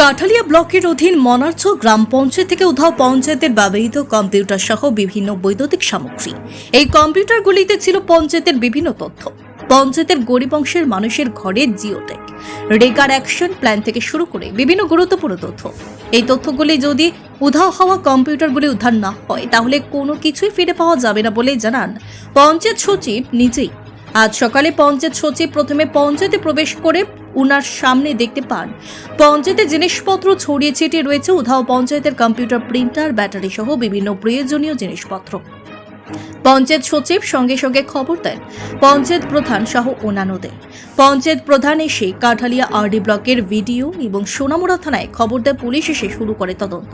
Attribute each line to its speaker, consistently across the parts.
Speaker 1: কাঠালিয়া ব্লকের অধীন মনার্চ গ্রাম পঞ্চায়েত থেকে উধাও পঞ্চায়েতের ব্যবহৃত কম্পিউটার সহ বিভিন্ন বৈদ্যুতিক সামগ্রী। এই কম্পিউটারগুলিতে ছিল পঞ্চায়েতের বিভিন্ন তথ্য। পঞ্চায়েতের গরিব অংশের মানুষের ঘরে জিওটেক, রেগার অ্যাকশন প্ল্যান থেকে শুরু করে বিভিন্ন গুরুত্বপূর্ণ তথ্য। এই তথ্যগুলি যদি উধাও হওয়া কম্পিউটারগুলি উদ্ধার না হয়, তাহলে কোনো কিছুই ফিরে পাওয়া যাবে না বলে জানান পঞ্চায়েত সচিব নিজেই। আজ সকালে পঞ্চায়েত সচিব প্রথমে পঞ্চায়েতে প্রবেশ করে উনার সামনে দেখতে পান। পঞ্চায়েতের জিনিসপত্র ছড়িয়ে ছিটিয়ে রয়েছে উধাও পঞ্চায়েতের কম্পিউটার, প্রিন্টার, ব্যাটারি সহ বিভিন্ন প্রয়োজনীয় জিনিসপত্র। পঞ্চায়েত সচিব সঙ্গে সঙ্গে খবর দেন। পঞ্চায়েত প্রধান সহ অন্যান্যদের। পঞ্চায়েত প্রধান এসে কাঠালিয়া আরডি ব্লকের ভিডিও এবং সোনামুড়া থানায় খবর দেয় পুলিশ এসে শুরু করে তদন্ত।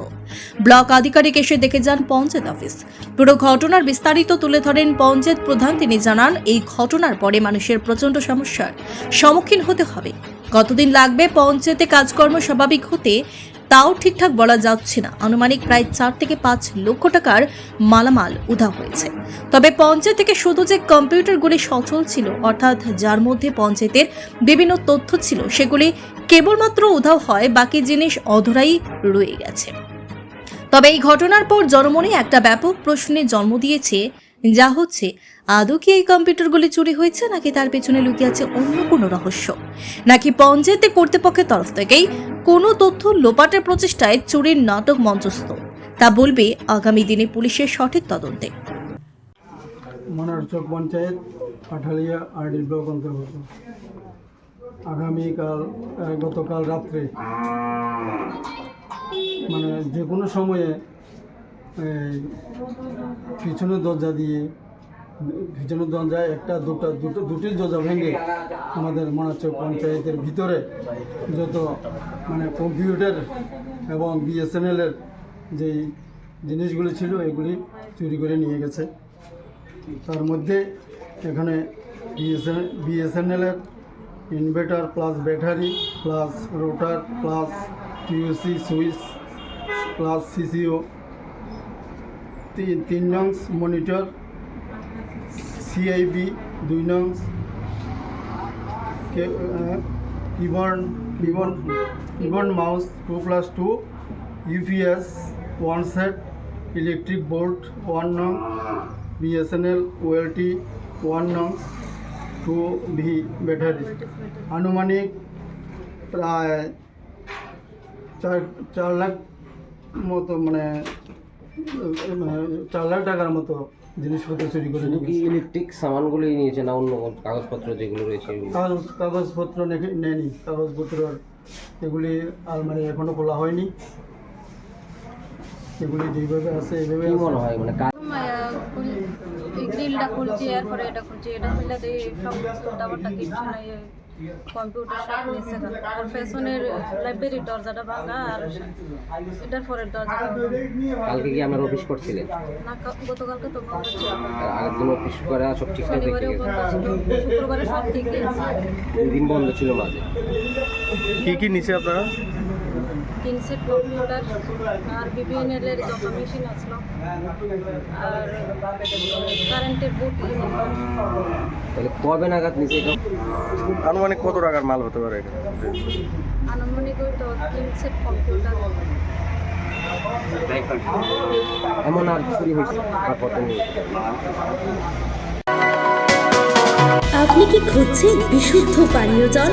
Speaker 1: ব্লক আধিকারিক এসে দেখে যান পঞ্চায়েত অফিস। পুরো ঘটনার বিস্তারিত তুলে ধরেন পঞ্চায়েত প্রধান। তিনি জানান, এই ঘটনার পরে মানুষের প্রচণ্ড সমস্যার সম্মুখীন হতে হবে। কতদিন লাগবে পঞ্চায়েতে কাজকর্ম স্বাভাবিক হতে? তাও ঠিকঠাক বলা যাচ্ছে না। আনুমানিক প্রায় চার থেকে পাঁচ লক্ষ টাকার মালামাল উধা হয়েছে। তবে পঞ্চায়েত থেকে শুধু যে কম্পিউটারগুলি সচল ছিল, অর্থাৎ যার মধ্যে পঞ্চায়েতের বিভিন্ন তথ্য ছিল, সেগুলি কেবলমাত্র উধাও হয়, বাকি জিনিস অধরাই রয়ে গেছে। তবে এই ঘটনার পর জনমনে একটা ব্যাপক প্রশ্নের জন্ম দিয়েছে, যা হচ্ছে, আদৌ কি এই কম্পিউটারগুলি চুরি হয়েছে, নাকি তার পেছনে লুকিয়ে আছে অন্য কোনো রহস্য? নাকি পঞ্চায়েতে কর্তৃপক্ষের তরফ থেকেই কোনো তথ্য লোপাটের প্রচেষ্টায় চুরির নাটক মঞ্চস্থ। তা বলবে আগামী দিনে পুলিশের সঠিক তদন্তে।
Speaker 2: Manarchak panchayat, Pathalia R D block অন্তর্গত আগামীকাল গতকাল রাত্রে মানে যে কোনো সময়ে পিছনের দরজা দিয়ে পিছনের দরজায় একটা, দুটা, দুটো দুটি দরজা ভেঙে আমাদের মনারচক পঞ্চায়েতের ভিতরে যত মানে কম্পিউটার এবং বিএসএনএলের যেই জিনিসগুলি ছিল, এগুলি চুরি করে নিয়ে গেছে। তার মধ্যে এখানে BSN, বিএসএনএলের inverter plus battery, plus router, plus TUC, switch, plus সিসিও, তিন তিন নং মনিটর সিআইবি দুই নং keyboard keyboard keyboard mouse, two plus two, UPS, one set, electric board, one নং, বিএসএনএল ওয়েলটি ওয়ান নং, টু ভি ব্যাটারি। আনুমানিক প্রায় চার চার লাখ মতো মানে চার লাখ টাকার মতো জিনিসপত্র চুরি করে
Speaker 3: শুধু কি ইলেকট্রিক সামানগুলোই নিয়েছে না অন্য কাগজপত্র যেগুলো রয়েছে
Speaker 2: কাগজ কাগজপত্র নেয়নি। কাগজপত্র এগুলি আলমারি এখনও খোলা হয়নি। এগুলি যেইভাবে আছে এইভাবে
Speaker 3: মনে হয় মানে
Speaker 4: গ্রিলটা খুলছি এরপরে এটা খুলছি এটা খুললে সব ডাবারটা কিচ্ছু নাই। কম্পিউটার সব নিচে। আর পেছনের লাইব্রেরির দরজাটা ভাঙা আর এটার পরের দরজাটা
Speaker 3: কালকে কি আমার অফিস করছিলেন
Speaker 4: না গতকালকে তো বন্ধ ছিল।
Speaker 3: আর আগের দিন অফিস করে সব ঠিকঠাক
Speaker 4: ছিল। শুক্রবারে সব ঠিক আছে
Speaker 3: দুই দিন বন্ধ ছিল মাঝে।
Speaker 5: কি কি নিচে আপনারা?
Speaker 4: তিন সেট কম্পিউটার আর বিভিএনএল এর যত মেশিন আসলো আর কারেন্টের বুট
Speaker 3: তাহলে কবে নাগাদ নিচে এটা
Speaker 5: আনুমানিক কত টাকার মাল হতে পারে এটা
Speaker 4: আনুমানিক ওই তো তিন সেট কম্পিউটার
Speaker 3: এমন আর চুরি হয়েছে আর কত নেই
Speaker 6: আপনি কি খুঁজছেন বিশুদ্ধ পানীয় জল?